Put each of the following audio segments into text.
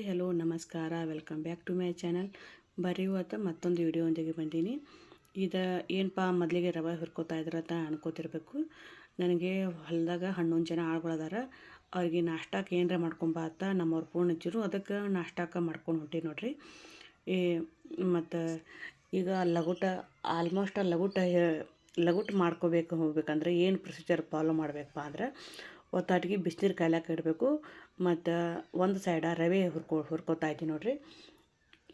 Hi, hello, ನಮಸ್ಕಾರ. Welcome back to my channel. ಬರೀ ಮತ್ತೊಂದು ವಿಡಿಯೋದೊಂದಿಗೆ ಬಂದೀನಿ. ಇದು ಏನಪ್ಪ ಮೊದಲಿಗೆ ರವೆ ಹುರ್ಕೋತಾ ಇದ್ರಂತ ಅನ್ಕೋತಿರ್ಬೇಕು. ನನಗೆ ಹೊಲದಾಗ ಹನ್ನೊಂದು ಜನ ಆಳ್ಗಳದಾರ. ಅವ್ರಿಗೆ ನಾಷ್ಟಕ್ಕೆ ಏನರ ಮಾಡ್ಕೊಂಬಾ ಅಂತ ನಮ್ಮವ್ರು ಹಚ್ಚಿರು ಅದಕ್ಕೆ ನಾಷ್ಟಕ್ಕೆ ಮಾಡ್ಕೊಂಡು ಹೊಂಟಿ ನೋಡ್ರಿ. ಈ ಮತ್ತು ಈಗ ಲಗುಟ ಆಲ್ಮೋಸ್ಟ್ ಲಗುಟ ಲಗುಟ್ ಮಾಡ್ಕೋಬೇಕು ಹೋಗ್ಬೇಕಂದ್ರೆ ಏನು ಪ್ರೊಸೀಜರ್ ಫಾಲೋ ಮಾಡಬೇಕಪ್ಪ ಅಂದ್ರೆ ಒತ್ತಾಟಿಗೆ ಬಿಸಿನೀರು ಕಾಯ್ಲಾಕ ಇಡಬೇಕು. ಮತ್ತು ಒಂದು ಸೈಡ ರವೆ ಹುರ್ಕೊ, ಹುರ್ಕೋತಾ ಇದ್ದೀನಿ ನೋಡಿರಿ.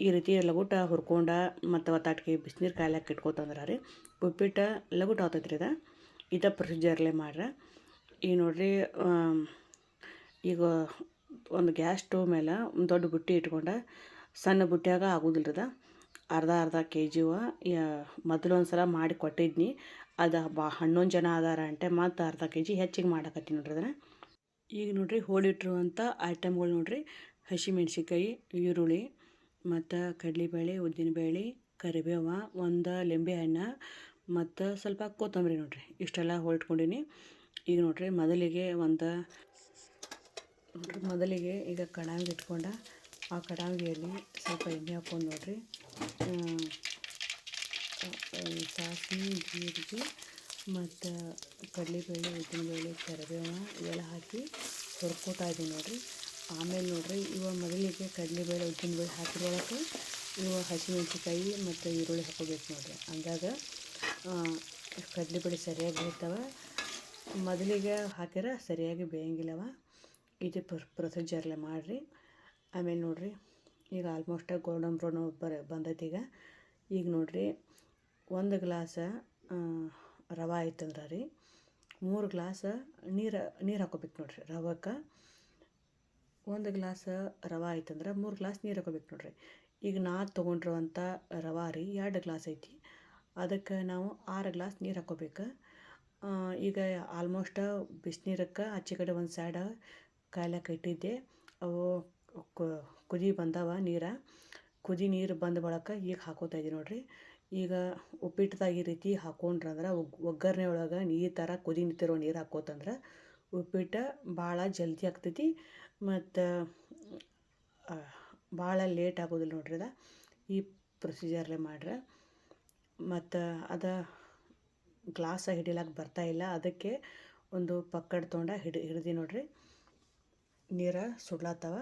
ಈ ರೀತಿ ಲಗುಟ ಹುರ್ಕೊಂಡ ಮತ್ತು ಒತ್ತಾಟಿಗೆ ಬಿಸಿನೀರು ಕಾಯ್ಲಾಕ ಇಟ್ಕೋತಂದ್ರೆ ರೀ. ಉಪ್ಪಿಟ್ಟು ಲಘುಟ ರೀ ಇದು. ಇದ ಪ್ರೊಸೀಜರ್ಲೆ ಮಾಡ್ರೆ. ಈಗ ನೋಡ್ರಿ ಈಗ ಒಂದು ಗ್ಯಾಸ್ ಸ್ಟವ್ ಮೇಲೆ ಒಂದು ದೊಡ್ಡ ಬುಟ್ಟಿ ಇಟ್ಕೊಂಡ ಸಣ್ಣ ಬುಟ್ಟಿಯಾಗ ಆಗೋದಿಲ್ಲ ರೀ ಅರ್ಧ ಅರ್ಧ ಕೆ ಜಿವ ಮೊದಲು ಒಂದು ಸಲ ಮಾಡಿ ಕೊಟ್ಟಿದ್ನಿ. ಅದು ಬಾ, ಹನ್ನೊಂದು ಜನ ಅದಾರ ಅಂಟೆ ಮತ್ತು ಅರ್ಧ ಕೆ ಜಿ ಹೆಚ್ಚಿಗೆ ಮಾಡಕತ್ತೀನಿ ನೋಡ್ರಿ ಅದನ್ನು. ಈಗ ನೋಡಿರಿ ಹೋಳಿಟ್ಟಿರುವಂಥ ಐಟಮ್ಗಳು ನೋಡಿರಿ. ಹಸಿಮೆಣ್ಸಿಕಾಯಿ ಈರುಳ್ಳಿ, ಮತ್ತು ಕಡಲೆಬೇಳೆ, ಉದ್ದಿನಬೇಳೆ, ಕರಿಬೇವು, ಒಂದು ಲಿಂಬೆಹಣ್ಣು ಮತ್ತು ಸ್ವಲ್ಪ ಕೊತ್ತಂಬರಿ ನೋಡಿರಿ. ಇಷ್ಟೆಲ್ಲ ಹೋಳಿಟ್ಕೊಂಡೀನಿ ಈಗ ನೋಡಿರಿ ಮೊದಲಿಗೆ ಒಂದು ಮೊದಲಿಗೆ ಈಗ ಕಡಾಯಿಗೆ ಇಟ್ಕೊಂಡು ಆ ಕಡಾಯಿಯಲ್ಲಿ ಸ್ವಲ್ಪ ಎಣ್ಣೆ ಹಾಕ್ಕೊಂಡು ನೋಡಿರಿ. ಸಾಸಿವೆ, ಜೀರಿಗೆ ಮತ್ತು ಕಡಲೆಬೇಳೆ, ಉದ್ದಿನಬೇಳೆ ಕರಿಬೇವು ಇವೆಲ್ಲ ಹಾಕಿ ಹುರ್ಕೋತಾ ಇದ್ದೀನಿ ನೋಡಿರಿ. ಆಮೇಲೆ ನೋಡಿರಿ, ಇವ ಮೊದಲಿಗೆ ಕಡಲೆಬೇಳೆ, ಉದ್ದಿನಬೇಳೆ ಹಾಕಿರೋಳಕ್ಕೆ ಇವಾಗ ಹಸಿಮೆಣ್ಸಿಕಾಯಿ ಮತ್ತು ಈರುಳ್ಳಿ ಹಾಕೋಬೇಕು ನೋಡಿರಿ. ಅಂದಾಗ ಕಡಲೆಬೇಳೆ ಸರಿಯಾಗಿ ಬೇಯ್ತವೆ. ಮೊದಲಿಗೆ ಹಾಕಿದ್ರೆ ಸರಿಯಾಗಿ ಬೇಯಂಗಿಲ್ಲವ. ಇದು ಪ್ರೊಸೀಜರ್ಲೆ ಮಾಡಿರಿ. ಆಮೇಲೆ ನೋಡಿರಿ, ಈಗ ಆಲ್ಮೋಸ್ಟ್ ಗೋಲ್ಡನ್ ಬ್ರೌನ್ ಬರ ಬಂದೈತೆ ಈಗ. ಈಗ ನೋಡಿರಿ, ಒಂದು ಗ್ಲಾಸ ರವೆ ಆಯ್ತಂದ್ರೆ ರೀ. ಮೂರು ಗ್ಲಾಸ ನೀರು ನೀರು ಹಾಕೋಬೇಕು ನೋಡಿರಿ, ರವಕ್ಕೆ ಒಂದು ಗ್ಲಾಸ್ ರವೆ ಆಯ್ತಂದ್ರೆ ಮೂರು ಗ್ಲಾಸ್ ನೀರು ಹಾಕೋಬೇಕು ನೋಡಿರಿ. ಈಗ ನಾ ತೊಗೊಂಡಿರುವಂಥ ರವೆ ರೀ, ಎರಡು ಗ್ಲಾಸ್ ಐತಿ. ಅದಕ್ಕೆ ನಾವು ಆರು ಗ್ಲಾಸ್ ನೀರು ಹಾಕೋಬೇಕು. ಈಗ ಆಲ್ಮೋಸ್ಟ್ ಬಿಸಿನೀರಕ್ಕೆ ಆಚೆ ಕಡೆ ಒಂದು ಸೈಡ ಕಾಯ್ಲಕ್ಕೆ ಇಟ್ಟಿದ್ದೆ. ಅವು ಕುದಿ ಬಂದವ ನೀರು. ಕುದಿ ನೀರು ಬಂದ ಬಳಕ ಈಗ ಹಾಕೋತಾ ಇದ್ದೀನಿ ನೋಡಿರಿ. ಈಗ ಉಪ್ಪಿಟ್ಟದಾಗ ಈ ರೀತಿ ಹಾಕೊಂಡ್ರಂದ್ರೆ ಒಗ್ಗರಣೆ ಒಳಗೆ ಈ ಥರ ಕುದಿ ನಿಂತಿರೋ ನೀರು ಹಾಕೋತಂದ್ರೆ ಉಪ್ಪಿಟ್ಟು ಭಾಳ ಜಲ್ದಿ ಆಗ್ತೈತಿ ಮತ್ತು ಭಾಳ ಲೇಟ್ ಆಗೋದಿಲ್ಲ ನೋಡ್ರಿ ಅದ. ಈ ಪ್ರೊಸೀಜರ್ಲೆ ಮಾಡ್ರೆ. ಮತ್ತು ಅದು ಗ್ಲಾಸ ಬರ್ತಾ ಇಲ್ಲ. ಅದಕ್ಕೆ ಒಂದು ಪಕ್ಕಡ ತೊಗೊಂಡ ಹಿಡಿ ಹಿಡ್ದು ನೋಡ್ರಿ. ನೀರು ಸುಡ್ಲಾತ್ತವ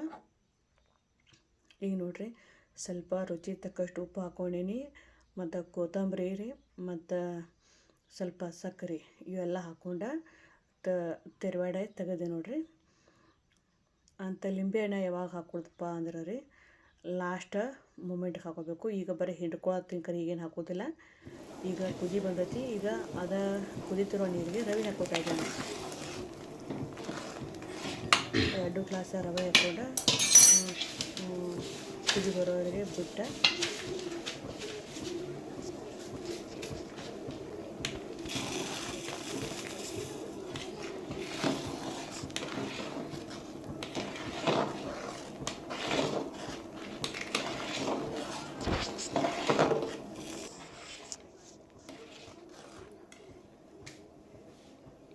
ಈಗ ನೋಡ್ರಿ, ಸ್ವಲ್ಪ ರುಚಿ ತಕ್ಕಷ್ಟು ಉಪ್ಪು ಹಾಕ್ಕೊಂಡೀನಿ ಮತ್ತು ಕೊತ್ತಂಬರಿ ರೀ, ಮತ್ತು ಸ್ವಲ್ಪ ಸಕ್ಕರೆ ಇವೆಲ್ಲ ಹಾಕ್ಕೊಂಡು ತ, ತೆರವಾಡ ತೆಗೆದೆ ನೋಡಿರಿ. ಅಂತ ಲಿಂಬೆಹಣ್ಣು ಯಾವಾಗ ಹಾಕೊಳ್ತಪ್ಪ ಅಂದ್ರೆ ರೀ ಲಾಸ್ಟ್ ಮೂಮೆಂಟ್ಗೆ ಹಾಕೋಬೇಕು. ಈಗ ಬರೀ ಹಿಂಡ್ಕೊಳ್ಳೋ ಕರಿ ಈಗೇನು ಹಾಕೋದಿಲ್ಲ. ಈಗ ಕುದಿ ಬಂದೈತಿ, ಈಗ ಅದ ಕುದಿತಿರೋ ನೀರಿಗೆ ರವೆ ಹಾಕೋತಾ ಇದ್ದಾನೆ. ಎರಡು ಗ್ಲಾಸ ರವೆ ಹಾಕ್ಕೊಂಡು ಕುದಿ ಬರೋರಿಗೆ ಬುಟ್ಟ.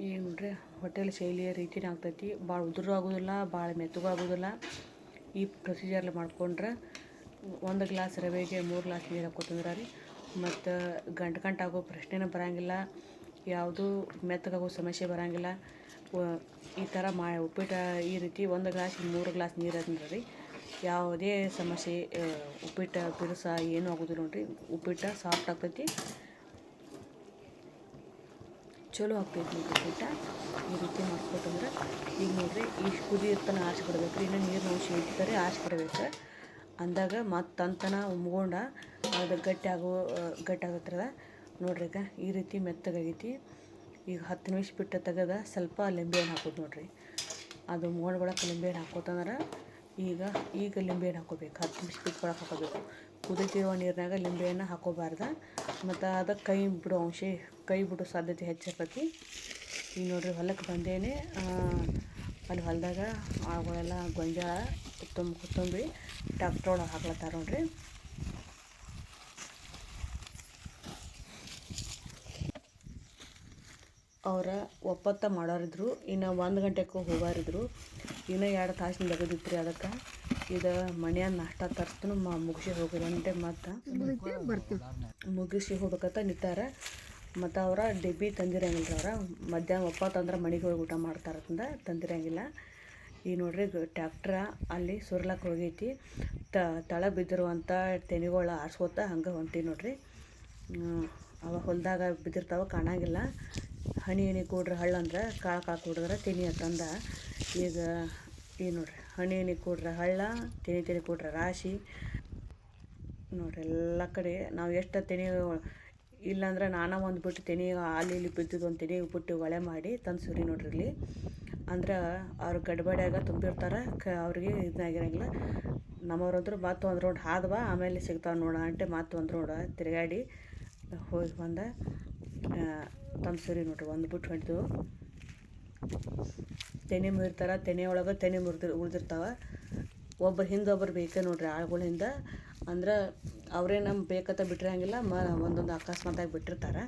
ಏನು ನೋಡ್ರಿ, ಹೋಟೆಲ್ ಶೈಲಿಯ ರೀತಿನೇ ಆಗ್ತೈತಿ. ಭಾಳ ಉದುರು ಆಗೋದಿಲ್ಲ ಭಾಳ ಮೆತ್ತಗೂ ಆಗೋದಿಲ್ಲ ಈ ಪ್ರೊಸೀಜರ್ಲಿ ಮಾಡ್ಕೊಂಡ್ರೆ ಒಂದು ಗ್ಲಾಸ್ ರವೆಗೆ ಮೂರು ಗ್ಲಾಸ್ ನೀರು ಹಾಕೋತಂದ್ರೆ ರೀ ಮತ್ತು ಗಂಟು ಗಂಟು ಆಗೋ ಪ್ರಶ್ನೆನೇ ಬರೋಂಗಿಲ್ಲ, ಯಾವುದೂ ಮೆತ್ತಗಾಗೋ ಸಮಸ್ಯೆ ಬರೋಂಗಿಲ್ಲ. ಈ ಥರ ಮಾ, ಉಪ್ಪಿಟ್ಟು ಈ ರೀತಿ ಒಂದು ಗ್ಲಾಸ್ ಮೂರು ಗ್ಲಾಸ್ ನೀರು ಅಂದ್ರೆ ರೀ ಯಾವುದೇ ಸಮಸ್ಯೆ ಉಪ್ಪಿಟ್ಟು ಬಿರುಸ ಏನೂ ಆಗೋದಿಲ್ಲ ನೋಡಿರಿ. ಉಪ್ಪಿಟ್ಟು ಸಾಫ್ಟ್ ಆಗ್ತೈತಿ. ಚಲೋ ಆಗ್ತೈತಿ ನೋಡಿರಿ ಉಪ್ಪಿಟ್ಟು ಈ ರೀತಿ ಮಾಡ್ಕೊತಂದ್ರೆ ಈಗ ನೋಡಿರಿ ಇಷ್ಟು ಕುದಿ ಇರ್ತಾನೆ ಆರಿಸ್ಬಿಡ್ಬೇಕು ಇನ್ನೂ ನೀರಿನ ಅಂಶ ಇರ್ತಾರೆ ಆರಿಸ್ಬಿಡ್ಬೇಕು ಅಂದಾಗ ಮತ್ತು ತಂತನ ಉಮ್ಗೊಂಡ ಅದು ಗಟ್ಟಿ ಆಗೋ ಗಟ್ಟಿ ಆಗತ್ತದ. ನೋಡ್ರಿ ಈಗ ಈ ರೀತಿ ಮೆತ್ತಗಾಗೈತಿ. ಈಗ ಹತ್ತು ನಿಮಿಷ ಬಿಟ್ಟು ತೆಗೆದ ಸ್ವಲ್ಪ ಲಿಂಬೆಹಣ್ಣು ಹಾಕೋದು ನೋಡಿರಿ. ಅದು ಉಮ್ಗೊಂಡ್ಕೊಳಕ್ಕೆ ಲಿಂಬೆ ಹಣ್ಣು ಹಾಕೋತಂದ್ರೆ ಈಗ ಈಗ ಲಿಂಬೆಹಣ್ಣು ಹಾಕೋಬೇಕು. ಹತ್ತು ನಿಮಿಷ ಬಿಟ್ಟು ಒಳಗೆ ಹಾಕೋಬೇಕು. ಕುದಿತಿರೋ ನೀರಿನಾಗ ಲಿಂಬೆಯನ್ನು ಹಾಕೋಬಾರ್ದು. ಮತ್ತು ಅದಕ್ಕೆ ಕೈ ಬಿಡೋ ಅಂಶ, ಕೈ ಬಿಡೋ ಸಾಧ್ಯತೆ ಹೆಚ್ಚಿರ್ತೈತಿ. ಈಗ ನೋಡಿರಿ ಹೊಲಕ್ಕೆ ಬಂದೇನೆ ಅಲ್ಲಿ ಹೊಲದಾಗ ಆಳುಗಳೆಲ್ಲ ಗೊಂಜಾಳ ತುಂಬಿ ಕೊತ್ತಂಬರಿ ಟ್ಯಾಕ್ಟ್ರ್ ಒಳಗೆ ಹಾಕ್ಲತ್ತಾರ ನೋಡ್ರಿ. ಅವರ ಒಪ್ಪತ್ತ ಮಾಡೋರಿದ್ರು, ಇನ್ನು ಒಂದು ಗಂಟೆಗೂ ಹೋಗಾರಿದ್ರು. ಇನ್ನೂ ಎರಡು ತಾಸಿನ ಲಗದಿತ್ತು ರೀ ಅದಕ್ಕೆ. ಇದು ಮನೆಯ ನಾಷ್ಟ ತರ್ಸ್ತು ಮುಗಿಸಿ ಹೋಗಿರಂತೆ ಮತ್ತು ಮುಗಿಸಿ ಹೋಗ್ಬೇಕಂತ ನಿಂತಾರ ಮತ್ತು ಅವರ ಡಿಬ್ಬಿ ತಂದಿರಂಗಿಲ್ಲ ಅವ್ರ. ಮಧ್ಯಾಹ್ನ ಒಪ್ಪ ತಂದ್ರೆ ಮನೆಗೆ ಹೋಗಿ ಊಟ ಮಾಡ್ತಾರಂದ ತಂದಿರಂಗಿಲ್ಲ. ಈಗ ನೋಡ್ರಿ ಟ್ಯಾಕ್ಟ್ರ ಅಲ್ಲಿ ಸುರ್ಲಕ್ಕೆ ಹೋಗೈತಿ. ತಳ ಬಿದ್ದಿರುವಂಥ ತೆನಿಗಳು ಆರ್ಸ್ಕೊತ ಹಂಗೆ ಹೊಂಟಿ ನೋಡ್ರಿ. ಅವ ಹೊಲದಾಗ ಬಿದ್ದಿರ್ತಾವ ಕಾಣಂಗಿಲ್ಲ. ಹನಿ ಹನಿ ಕೂಡ್ರಿ ಹಳ್ಳಂದ್ರೆ ಕಾಳು ಕಾಳು ಕೂಡಿದ್ರೆ ತೆನಿ ಅಂತಂದ ಈಗ ಈಗ ನೋಡ್ರಿ, ಹಣಿ ಹಣಿ ಕೂಡ್ರೆ ಹಳ್ಳ, ತೆನೆ ತೆನೆ ಕೂಡ್ರೆ ರಾಶಿ. ನೋಡ್ರಿ, ಎಲ್ಲ ಕಡೆ ನಾವು ಎಷ್ಟು ತೆನೆ, ಇಲ್ಲಾಂದ್ರೆ ನಾನಾ ಒಂದು ಬಿಟ್ಟು ತೆನೆ, ಅಲ್ಲಿ ಇಲ್ಲಿ ಬಿದ್ದಿದ್ದು ಒಂದು ತೆನೆ ಬಿಟ್ಟು ಒಳೆ ಮಾಡಿ ತಂದು ಸುರಿ ನೋಡ್ರಿ ಇಲ್ಲಿ. ಅಂದ್ರೆ ಅವ್ರು ಗಡ್ಬಡಿಯಾಗ ತುಂಬಿರ್ತಾರೆ, ಕ ಅವ್ರಿಗೆ ಇದಾಗಿರಂಗಿಲ್ಲ ನಮ್ಮವ್ರಂದ್ರು ಮತ್ತು ಒಂದು ರೌಂಡ್ ಬಾ, ಆಮೇಲೆ ಸಿಗ್ತಾವೆ ನೋಡ ಅಂಟೆ ಮತ್ತು ಒಂದು ರೌಂಡ್ ತಿರುಗಾಡಿ ಹೋಗಿ ಬಂದ ತಂದು ಸುರಿ ನೋಡ್ರಿ, ಒಂದು ಬಿಟ್ಟು ಹೊಂಟಿದ್ವು ತೆನೆ ಮುರಿತಾರ, ತೆನೆ ಒಳಗೆ ತೆನೆ ಮುರಿದು, ಉಳ್ದಿರ್ತಾವೆ. ಒಬ್ಬರು ಬೇಕೇ ನೋಡ್ರಿ ಆಳುಗಳಿಂದ ಅಂದ್ರೆ ಅವರೇ ನಮ್ಗೆ ಬೇಕಂತ ಬಿಟ್ಟಿರಂಗಿಲ್ಲ ಮ ಒಂದೊಂದು ಅಕಸ್ಮಾತಾಗಿ ಬಿಟ್ಟಿರ್ತಾರೆ.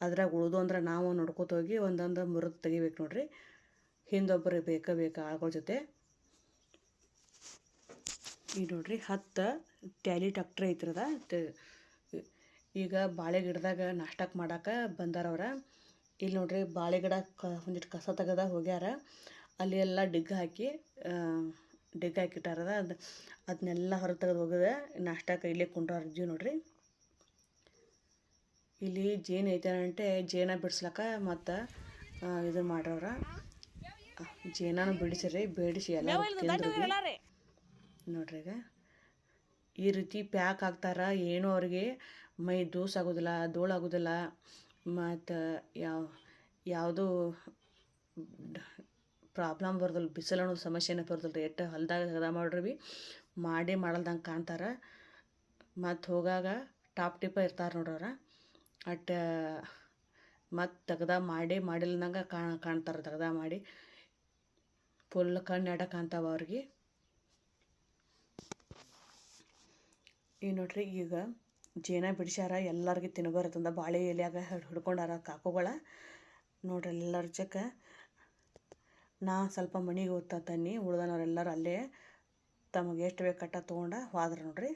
ಅದ್ರಾಗ ಉಳ್ದು ಅಂದ್ರೆ ನಾವು ನೋಡ್ಕೊತ ಹೋಗಿ ಒಂದೊಂದು ಮುರಿದು ತೆಗಿಬೇಕು ನೋಡ್ರಿ. ಹಿಂದೊಬ್ಬರು ಬೇಕೇ, ಬೇಕು ಆಳುಗಳ ಜೊತೆ. ಈ ನೋಡ್ರಿ ಹತ್ತು ಟ್ಯಾಲಿ ಟ್ಯಾಕ್ಟ್ರ್ ಐತ್ರದ ಈಗ ಬಾಳೆ ಗಿಡದಾಗ ನಾಷ್ಟಕ್ಕೆ ಮಾಡಕ್ಕೆ ಬಂದಾರವ್ರ ಇಲ್ಲಿ ನೋಡ್ರಿ ಬಾಳೆ ಗಿಡ ಕ ಒಂದಿಟ್ಟು ಕಸ ತೆಗೆದ ಹೋಗ್ಯಾರ. ಅಲ್ಲಿ ಎಲ್ಲ ಡಿಗ್ ಹಾಕಿ ಡಿಗ್ ಹಾಕಿಟ್ಟಾರದ ಅದು. ಅದನ್ನೆಲ್ಲ ಹೊರಗೆ ತೆಗೆದು ಹೋಗಿದೆ ನಾಷ್ಟಕ್ಕೆ ಇಲ್ಲೇ ಕುಂಡ್ರಾರ್ಜಿ ನೋಡ್ರಿ. ಇಲ್ಲಿ ಜೇನು ಐತೇನಂటే ಜೇನ ಬಿಡಿಸ್ಲಕ್ಕ ಮತ್ತು ಇದನ್ನ ಮಾಡ್ರವ್ರ. ಜೇನನು ಬಿಡಿಸ್ರಿ ಬಿಡಿಸಿ ಎಲ್ಲ ನೋಡ್ರಿ ಈಗ. ಈ ರೀತಿ ಪ್ಯಾಕ್ ಹಾಕ್ತಾರ ಏನು ಅವ್ರಿಗೆ ಮೈ ದೂಸ್ ಆಗೋದಿಲ್ಲ ಧೂಳು ಆಗೋದಿಲ್ಲ ಮತ್ತು ಯಾವ, ಯಾವುದೂ ಪ್ರಾಬ್ಲಮ್ ಬರ್ದಲ್ಲ ಬಿಸಿಲು ಸಮಸ್ಯೆನೇ ಬರ್ದಲ್ಲ ರೀ ಎಷ್ಟು ಹೊಲ್ದಾಗ ಹದ ಮಾಡ್ರಿ ಬಿ, ಮಾಡಿ ಮಾಡಲ್ದಂಗೆ ಕಾಣ್ತಾರ. ಮತ್ತು ಹೋಗಾಗ ಟಾಪ್ ಟಿಪ್ಪ ಇರ್ತಾರೆ ನೋಡ್ರವ್ರ ಅಟ್ ಮತ್ತು ತೆಗ್ದ ಮಾಡಿ, ಮಾಡಿಲ್ದಂಗೆ ಕಾಣ್ ಕಾಣ್ತಾರೆ ತೆಗ್ದ ಮಾಡಿ. ಫುಲ್ ಕಣ್ಣು ಎಡ ಕಾಣ್ತಾವ ಅವ್ರಿಗೆ. ಈಗ ನೋಡ್ರಿ ಈಗ ಜೇನ ಬಿಡಿಸ್ಯಾರ, ಎಲ್ಲರಿಗೆ ತಿನ್ಬಾರ್ದಂದ ಬಾಳೆ ಎಲೆಯಾಗ ಹಿಡ್ಕೊಂಡಾರ ಕಾಕುಗಳ. ನೋಡ್ರಿ ಎಲ್ಲರ ಜಕ್ಕ ನಾ ಸ್ವಲ್ಪ ಮನೆಗೆ ಓದ್ತಾ ತನ್ನಿ ಉಳ್ದನವ್ರೆಲ್ಲರೂ ಅಲ್ಲೇ ತಮಗೆ ಎಷ್ಟು ಬೇಕು ಕಟ್ಟ ತೊಗೊಂಡ ಹೋದ್ರೆ ನೋಡ್ರಿ.